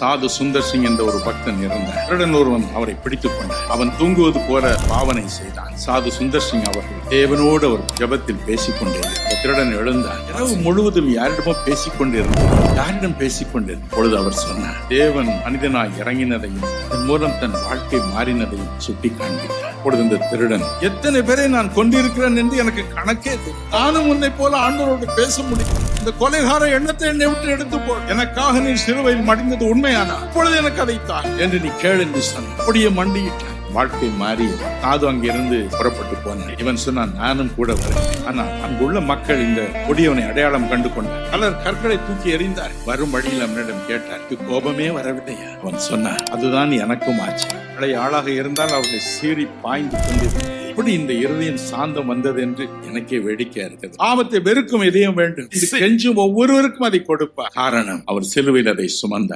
சாது சுந்தர் சிங் என்ற ஒரு பக்தன் இருந்தார். திருடன் ஒருவன் அவரை பிடித்துக் கொண்டான். அவன் தூங்குவது போல பாவனை செய்தான். சாது சுந்தர் சிங் அவர்கள் தேவனோடு அவர் ஜெபத்தில் பேசிக் திருடன் எழுந்தார் இரவு முழுவதும் யாரிடமோ பேசிக் கொண்டிருந்தார் யாரிடம் பேசிக்கொண்டிருந்த பொழுது அவர் சொன்னார் தேவன் மனிதனாய் இறங்கினதையும் அதன் மூலம் தன் வாழ்க்கை மாறினதையும் சுட்டி காண்பித்தார் பொழுது இந்த திருடன் எத்தனை பேரை நான் கொண்டிருக்கிறேன் என்று எனக்கு கணக்கே நானும் உன்னை போல ஆண்டவரோடு பேச முடியும். இந்த கொலைகார எண்ணத்தை என்னை விட்டு எடுத்து போ. எனக்காக நீ சிறுவையில் மடிந்தது உண்மையானா இப்பொழுது எனக்கு அதை என்று நீ கேள் என்று சொன்ன. அப்படியே மண்டியிட்டான். வாழ்க்கை மாறி சாது அங்கிருந்து புறப்பட்டு போனான். இவன் சொன்னான் நானும் கூட வரேன் ஆனா அங்குள்ள மக்கள் இந்த கொடியவனை அடையாளம் கண்டு கொண்டார். பலர் கற்களை தூக்கி எறிந்தார். வரும் வழியில் அவனிடம் கேட்டார் "உனக்கு கோபமே வரவில்லையா? அவன் சொன்னான் அதுதான் எனக்கும் ஆச்சு. பழைய ஆளாக இருந்தால் அவர்களை சீறி பாய்ந்து கொண்டிருந்தேன் எப்படி இந்த இருதயம் சாந்தம் வந்தது என்று எனக்கே வேடிக்கையா இருக்கிறது. ஆபத்தை வெறுக்கும் இதயம் வேண்டும். கெஞ்சும் ஒவ்வொருவருக்கும் அதை கொடுப்பார் காரணம் அவர் சிலுவையில் அதை சுமந்தார்.